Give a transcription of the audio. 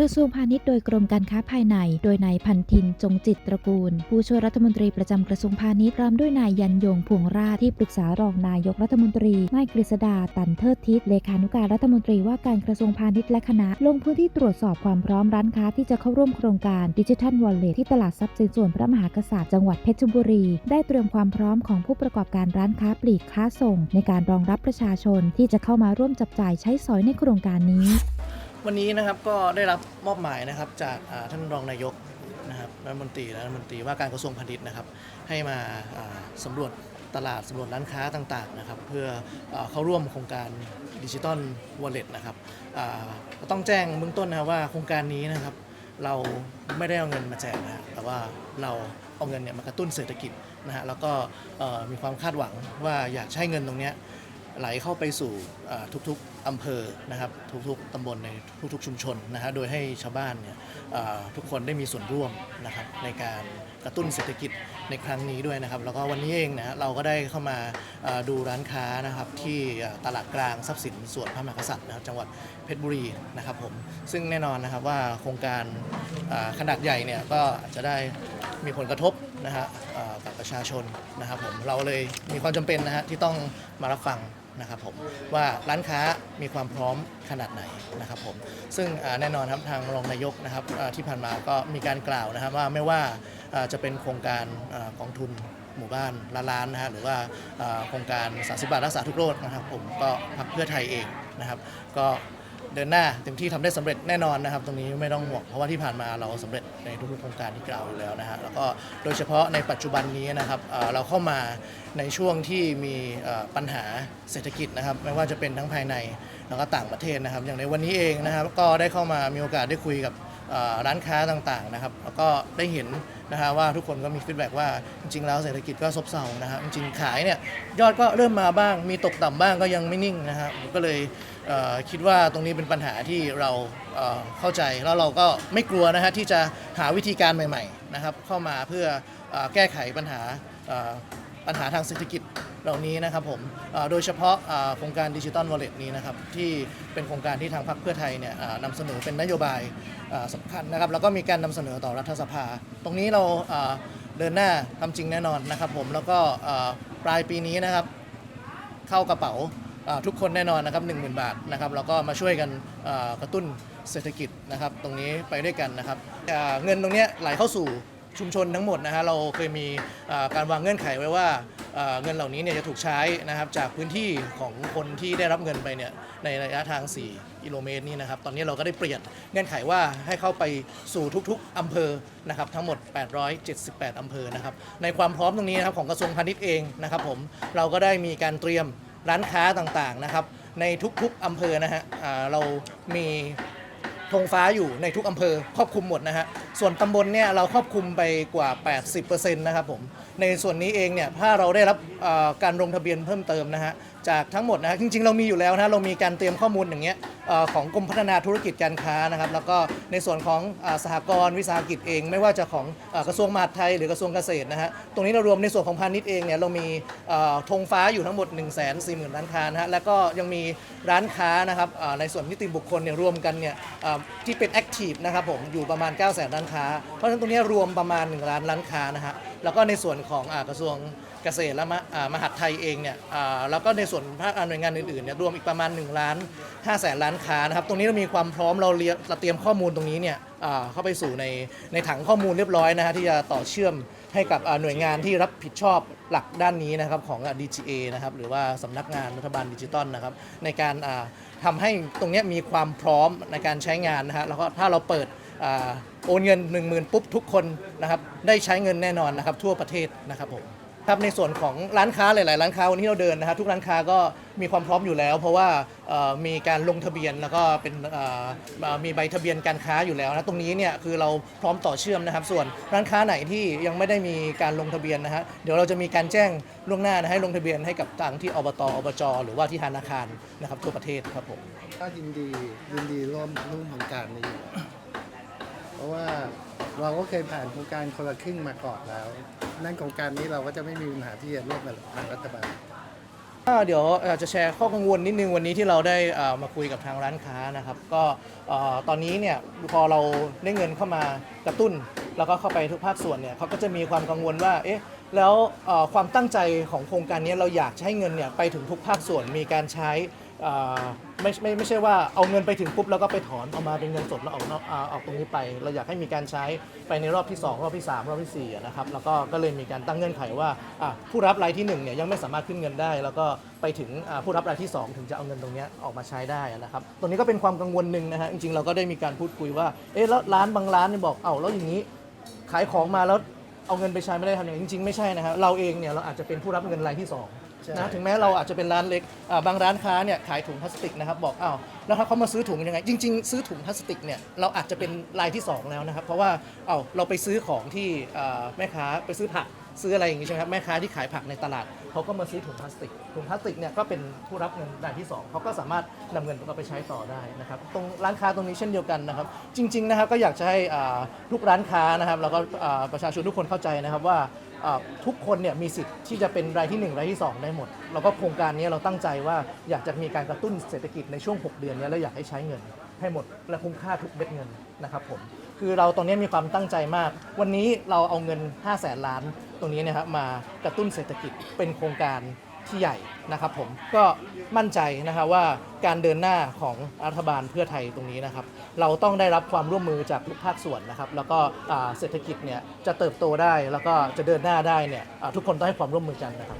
กระทรวงพาณิชย์โดยกรมการค้าภายใน โดยนายพันทินจงจิตตระกูล ผู้ช่วยรัฐมนตรีประจำกระทรวงพาณิชย์พร้อมด้วยนายยันยงพวงราที่ปรึกษารองนายกรัฐมนตรีนายกฤษดาตันเทิดทิศเลขานุการรัฐมนตรีว่าการกระทรวงพาณิชย์และคณะ ลงพื้นที่ตรวจสอบความพร้อมร้านค้าที่จะเข้าร่วมโครงการดิจิทัลวอลเล็ตที่ตลาดทรัพย์สินส่วนพระมหากษัตริย์จังหวัดเพชรบุรี ได้เตรียมความพร้อมของผู้ประกอบการร้านค้าปลีกค้าส่ง ในการรองรับประชาชนที่จะเข้ามาร่วมจับจ่ายใช้สอยในโครงการนี้ วันนี้นะครับก็ได้รับมอบหมายนะครับจากท่านรองนายกนะครับรัฐมนตรีและรัฐมนตรีว่าการกระทรวงพาณิชย์นะครับ ให้มาอ่าสำรวจตลาดสำรวจร้านค้าต่างๆนะครับ เพื่ออเข้าร่วมโครงการดิจิตอลวอลเล็ตนะครับต้องแจ้งเบื้องต้นนะครับว่าโครงการนี้นะครับ เราไม่ได้เอาเงินมาแจกนะแต่ว่าเราเอาเงินเนี่ยมากระตุ้นเศรษฐกิจนะฮะแล้วก็มีความคาดหวังว่าอยากใช้เงินตรงเนี้ย ไหลเข้าไปสู่ทุกๆอำเภอนะครับทุกๆตำบลในทุกๆชุมชนนะฮะโดยให้ชาวบ้านเนี่ยทุกคนได้มีส่วนร่วมนะครับในการกระตุ้นเศรษฐกิจในครั้งนี้ด้วยนะครับ แล้วก็วันนี้เองนะเราก็ได้เข้ามาดูร้านค้านะครับที่ตลาดกลางทรัพย์สินส่วนพระมหากษัตริย์นะครับจังหวัดเพชรบุรีนะครับผมซึ่งแน่นอนนะครับว่าโครงการขนาดใหญ่เนี่ยก็จะได้มีผลกระทบนะฮะกับประชาชนนะครับผมเราเลยมีความจำเป็นนะฮะที่ต้องมารับฟัง นะครับผมว่าร้านค้ามีความพร้อมขนาดไหนนะครับผมซึ่งแน่นอนครับทางรองนายกนะครับที่ผ่านมาก็มีการกล่าวนะครับว่าไม่ว่าจะเป็นโครงการกองทุนหมู่บ้านละล้านนะฮะหรือว่าโครงการสาสิบาทรักษาทุกโรคนะครับผมก็พักเพื่อไทยเองนะครับก็ เดินหน้าเต็มที่ทำได้สำเร็จแน่นอนนะครับ ตรงนี้ไม่ต้องห่วงเพราะว่าที่ผ่านมาเราสำเร็จในทุกๆโครงการที่กล่าวอยู่แล้วนะฮะแล้วก็โดยเฉพาะในปัจจุบันนี้นะครับเราเข้ามาในช่วงที่มีปัญหาเศรษฐกิจนะครับไม่ว่าจะเป็นทั้งภายในแล้วก็ต่างประเทศนะครับ อย่างในวันนี้เองนะครับก็ได้เข้ามามีโอกาสได้คุยกับ ร้านค้าต่างๆนะครับแล้วก็ได้เห็นนะฮะว่าทุกคนก็มีฟีดแบ็กว่าจริงๆแล้วเศรษฐกิจก็ซบเซานะครับจริงๆขายเนี่ยยอดก็เริ่มมาบ้าง มีตกต่ำบ้างก็ยังไม่นิ่งนะครับผมก็เลยเอ่อคิดว่าตรงนี้เป็นปัญหาที่เราเอ่อเข้าใจแล้วเราก็ไม่กลัวนะฮะที่จะหาวิธีการใหม่ๆนะครับเข้ามาเพื่อเอ่อแก้ไขปัญหาเอ่อ ปัญหาทางเศรษฐกิจเหล่านี้นะครับผมโดยเฉพาะโครงการดิจิตอลวอลเล็ตนี้นะครับที่เป็นโครงการที่ทางพรรคเพื่อไทยเนี่ยนำเสนอเป็นนโยบายเอ่อสำคัญนะครับแล้วก็มีการนำเสนอต่อรัฐสภา ตรงนี้เราเดินหน้าทำจริงแน่นอนนะครับผมแล้วก็ปลายปีนี้นะครับเข้ากระเป๋าทุกคนแน่นอนนะครับ10,000 บาทนะครับแล้วก็มาช่วยกันกระตุ้นเศรษฐกิจนะครับตรงนี้ไปด้วยกันนะครับเงินตรงนี้ไหลเข้าสู่ ชุมชนทั้งหมดนะฮะเราเคยมีการวางเงื่อนไขไว้ว่าเงินเหล่านี้เนี่ยจะถูกใช้นะครับจากพื้นที่ของคนที่ได้รับเงินไปเนี่ยในระยะทาง 4 กิโลเมตรนี่นะครับ ตอนนี้เราก็ได้เปลี่ยนเงื่อนไขว่าให้เข้าไปสู่ทุกๆอำเภอนะครับทั้งหมด 878 อำเภอนะครับในความพร้อมตรงนี้นะครับของกระทรวงพาณิชย์เองนะครับผมเราก็ได้มีการเตรียมร้านค้าต่างๆนะครับในทุกๆอำเภอนะฮะเรามี ธงฟ้าอยู่ในทุกอำเภอครอบคลุมหมดนะฮะส่วนตำบลเนี่ยเราครอบคลุมไปกว่า 80%นะครับผมในส่วนนี้เองเนี่ยถ้าเราได้รับอ่าการลงทะเบียนเพิ่มเติมนะฮะ จากทั้งหมดนะจริงๆ เรามีอยู่แล้วนะเรามีการเตรียมข้อมูลอย่างเงี้ยเอ่อของกรมพัฒนาธุรกิจการค้านะครับแล้วก็ในส่วนของอาสหกรณ์วิสาหกิจเอง ไม่ว่าจะของเอ่อกระทรวงมหาดไทยหรือกระทรวงเกษตรนะฮะตรงนี้เรารวมในส่วนของพาณิชย์เองเนี่ยเรามีเอ่อธงฟ้าอยู่ทั้งหมด 1 4 0 0 0 0ร้านค้านะฮะแล้วก็ยังมีร้านค้านะครับอ่าในส่วนนิติบุคคลเนี่ยรวมกันเนี่ยอ่าที่เป็นแอคทีฟนะครับผมอยู่ประมาณ 9 0 0 0 0 0ร้านค้า เพราะฉะนั้นตรงนี้รวมประมาณ 1 ล้านร้านค้านะฮะแล้วก็ในส่วนของอ่ากระทรวง เกษตรและมหอ่ามหาดไทยเองเนี่ยอ่าแล้วก็ในส่วนภาคหน่วยงานอื่นๆเนี่ยรวมอีกประมาณ1ล้าน5แสนล้านค้านะครับตรงนี้เรามีความพร้อมเราเรียเราเตรียมข้อมูลตรงนี้เนี่ยอ่าเข้าไปสู่ในในถังข้อมูลเรียบร้อยนะฮะที่จะต่อเชื่อมให้กับอ่าหน่วยงานที่รับผิดชอบหลักด้านนี้นะครับของอ่า DGA นะครับหรือว่าสำนักงานรัฐบาลดิจิตอลนะครับในการอ่าทำให้ตรงเนี้ยมีความพร้อมในการใช้งานนะฮะแล้วก็ถ้าเราเปิดอ่าโอนเงิน 1 0,000 ปุ๊บทุกคนนะครับได้ใช้เงินแน่นอนนะครับทั่วประเทศนะครับผม ครับในส่วนของร้านค้าหลาย ๆ ร้านค้าวันที่เราเดินนะครับทุกร้านค้าก็มีความพร้อมอยู่แล้ว เพราะว่าเอ่อมีการลงทะเบียนแล้วก็เป็นเอ่อเอ่อมีใบทะเบียนการค้าอยู่แล้วนะตรงนี้เนี่ยคือเราพร้อมต่อเชื่อมนะครับ ส่วนร้านค้าไหนที่ยังไม่ได้มีการลงทะเบียนนะฮะเดี๋ยวเราจะมีการแจ้งล่วงหน้านะให้ลงทะเบียนให้กับทางที่อบตอบจหรือว่าที่ธนาคารนะครับทั่วประเทศครับผม ก็ยินดียินดีร่วมร่วมโครงการนี้อยู่ เพราะว่า เราก็เคยผ่านโครงการคนละครึ่งมาก่อนแล้ว นั่นโครงการนี้เราก็จะไม่มีปัญหาที่จะร่วมกับทางรัฐบาลก็เดี๋ยวเอ่อจะแชร์ข้อกังวลนิดนึงวันนี้ที่เราได้มาคุยกับทางร้านค้านะครับก็ตอนนี้เนี่ยพอเราได้เงินเข้ามากระตุ้น แล้วก็เข้าไปทุกภาคส่วนเนี่ยเขาก็จะมีความกังวลว่าเอ๊ะ แล้วเอ่อความตั้งใจของโครงการนี้เราอยากให้เงินเนี่ยไปถึงทุกภาคส่วนมีการใช้เอ่อไม่ไม่ไม่ใช่ว่าเอาเงินไปถึงปุ๊บแล้วก็ไปถอนเอามาเป็นเงินสดแล้วออกนอกอาออกตรงนี้ไป เราอยากให้มีการใช้ไปในรอบที่ 2 รอบที่ 3 รอบที่4อะนะครับแล้วก็ก็เลยมีการตั้งเงื่อนไขว่าอะผู้รับรายที่1เนี่ยยังไม่สามารถขึ้นเงินได้ แล้วก็ไปถึงอะผู้รับรายที่ 2 ถึงจะเอาเงินตรงเนี้ยออกมาใช้ได้อะนะครับตรงนี้ก็เป็นความกังวลหนึ่งนะฮะจริงๆเราก็ได้มีการพูดคุยว่าเอ๊ะแล้วร้านบางร้านเนี่ยบอกเอ้าแล้วอย่างนี้ ขายของมาแล้ว เอาเงินไปใช้ไม่ได้ทำยังไงจริงๆ ไม่ใช่นะครับเราเองเนี่ยเราอาจจะเป็นผู้รับเงินรายที่สองใช่นะถึงแม้เราอาจจะเป็นร้านเล็กอ่าบางร้านค้าเนี่ยขายถุงพลาสติกนะครับบอกอ้าวแล้วถ้าเขามาซื้อถุงยังไง จริง ๆ ซื้อถุงพลาสติกเนี่ยเราอาจจะเป็นรายที่สองแล้วนะครับเพราะว่าเอ้าเราไปซื้อของที่อ่าแม่ค้าไปซื้อผัก ซื้ออะไรอย่างงี้ใช่ไหมครับแม่ค้าที่ขายผักในตลาดเขาก็มาซื้อถุงพลาสติกถุงพลาสติกเนี่ยก็เป็นผู้รับเงินรายที่สองเขาก็สามารถนำเงินเราไปใช้ต่อได้นะครับตรงร้านค้าตรงนี้เช่นเดียวกันนะครับ จริงๆนะครับก็อยากจะให้อ่าทุกร้านค้านะครับแล้วก็อ่าประชาชนทุกคนเข้าใจนะครับว่า อ่าทุกคนเนี่ยมีสิทธิ์ที่จะเป็นรายที่ 1 รายที่ 2 ได้หมด แล้วก็โครงการนี้เราตั้งใจว่าอยากจะมีการกระตุ้นเศรษฐกิจในช่วง 6 เดือนเนี้แล้วอยากให้ใช้เงิน ให้หมดและคุ้มค่าทุกเม็ดเงินนะครับผมคือเราตอนนี้มีความตั้งใจมาก วันนี้เราเอาเงิน 5 0 0แสนล้าน ตรงนี้นะครับมากระตุ้นเศรษฐกิจเป็นโครงการที่ใหญ่นะครับผมก็มั่นใจนะครับว่าการเดินหน้าของรัฐบาลเพื่อไทยตรงนี้นะครับ เราต้องได้รับความร่วมมือจากทุกภาคส่วนนะครับ แล้วก็เศรษฐกิจเนี่ยจะเติบโตได้แล้วก็จะเดินหน้าได้เนี่ยทุกคนต้องให้ความร่วมมือกันนะครับ